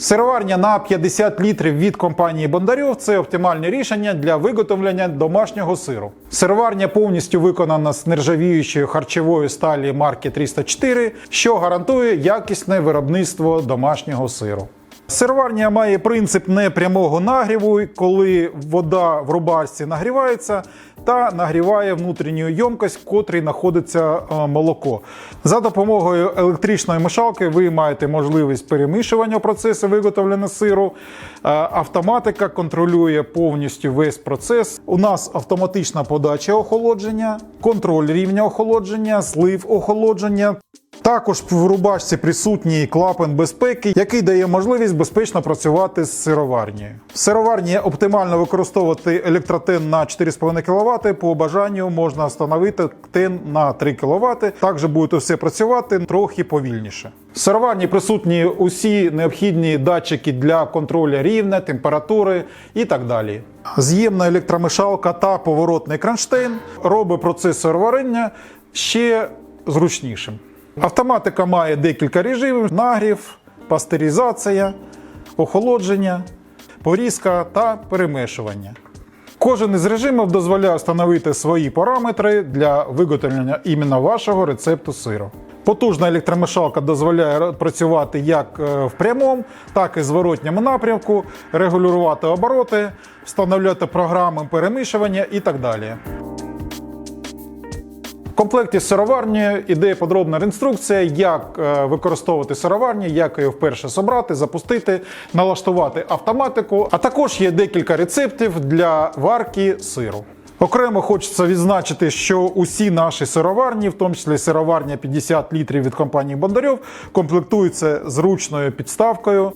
Сироварня на 50 літрів від компанії Бондарьов це оптимальне рішення для виготовлення домашнього сиру. Сироварня повністю виконана з нержавіючої харчової сталі марки 304, що гарантує якісне виробництво домашнього сиру. Сироварня має принцип непрямого нагріву, коли вода в рубашці нагрівається та нагріває внутрішню ємкость, в котрій знаходиться е, молоко. За допомогою електричної мішалки ви маєте можливість перемішування процесу виготовлення сиру. Е, Автоматика контролює повністю весь процес. У нас автоматична подача охолодження, контроль рівня охолодження, злив охолодження. Також в рубашці присутній клапан безпеки, який дає можливість безпечно працювати з сироварнією. В сироварні оптимально використовувати електротен на 4,5 кВт. По бажанню можна встановити тен на 3 кВт. Також буде все працювати трохи повільніше. В сироварні присутні усі необхідні датчики для контролю рівня, температури і так далі. З'ємна електромешалка та поворотний кронштейн робить процес сироварення ще зручнішим. Автоматика має декілька режимів: нагрів, пастеризація, охолодження, порізка та перемешування. Кожен із режимів дозволяє встановити свої параметри для виготовлення іменно вашого рецепту сиру. Потужна електромешалка дозволяє працювати як е, в прямому, так і зворотньому напрямку, регулювати обороти, встановляти програми перемішування і так далі. Комплекті сироварні іде подробна інструкція, як е, використовувати сироварні, як її вперше собрати, запустити, налаштувати автоматику. А також є декілька рецептів для варки сиру. Окремо хочеться відзначити, що усі наші сироварні, в тому числі сироварня 50 літрів від компанії Бондарьов, комплектуються зручною підставкою.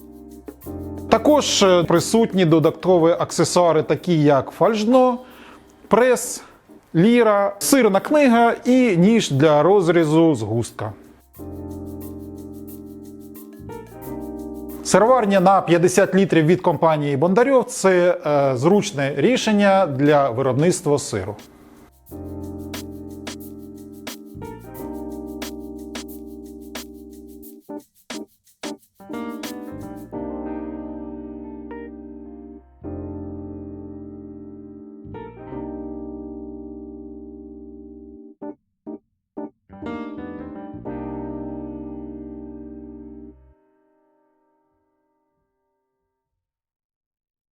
Також е, присутні додаткові аксесуари, такі як фальшдно, прес, ліра, сирна книга і ніж для розрізу згустка. Сироварня на 50 літрів від компанії Бондарьов це е, зручне рішення для виробництва сиру.